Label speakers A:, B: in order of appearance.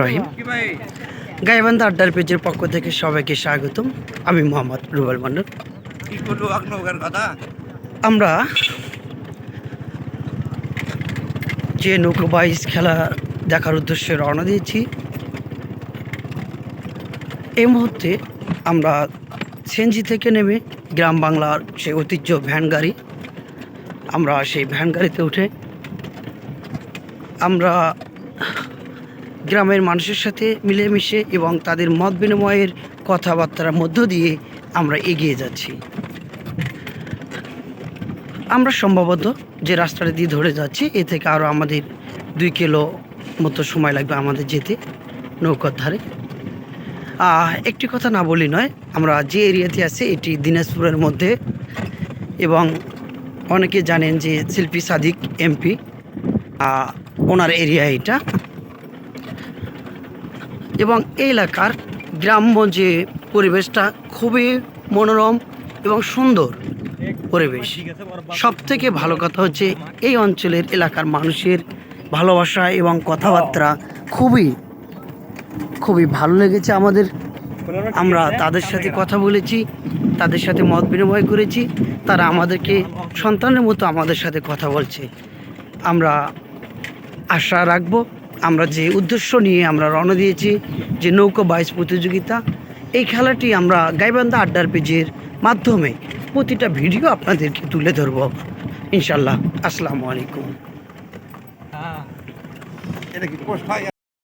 A: রহিম গাইবান্ধা আড্ডার পেজের পক্ষ থেকে সবাইকে স্বাগতম। আমি মোহাম্মদ রুবেল মন্ডল আমরা যে নৌকো বাইস খেলা দেখার উদ্দেশ্যে রওনা দিয়েছি এই মুহূর্তে আমরা সেনজি থেকে নেমে গ্রাম বাংলার সেই ঐতিহ্য ভ্যান গাড়ি আমরা সেই ভ্যান গাড়িতে উঠে আমরা গ্রামের মানুষের সাথে মিলেমিশে এবং তাদের মত বিনিময়ের কথাবার্তার মধ্য দিয়ে আমরা এগিয়ে যাচ্ছি। আমরা সম্ভবত যে রাস্তাটা দিয়ে ধরে যাচ্ছি, এ থেকে আরও আমাদের দুই কিলো মতো সময় লাগবে আমাদের যেতে নৌকার ধারে। একটি কথা না বলি নয়, আমরা যে এরিয়াতে আছি, এটি দিনাজপুরের মধ্যে এবং অনেকে জানেন যে শিল্পী সাদিক এমপি ওনার এরিয়া এটা। এবং এই এলাকার গ্রাম্য যে পরিবেশটা খুবই মনোরম এবং সুন্দর পরিবেশ। সব থেকে ভালো কথা হচ্ছে এই অঞ্চলের এলাকার মানুষের ভালোবাসা এবং কথাবার্তা খুবই খুবই ভালো লেগেছে আমাদের। আমরা তাদের সাথে কথা বলেছি, তাদের সাথে মত বিনিময় করেছি, তারা আমাদেরকে সন্তানের মতো আমাদের সাথে কথা বলছে। আমরা আশা রাখব আমরা যে উদ্দেশ্য নিয়ে আমরা রওনা দিয়েছি, যে নৌকা বাইস প্রতিযোগিতা, এই খেলাটি আমরা গাইবান্ধা আড্ডার পেজের মাধ্যমে প্রতিটা ভিডিও আপনাদেরকে তুলে ধরব। ইনশাল্লাহ আসসালামু আলাইকুম।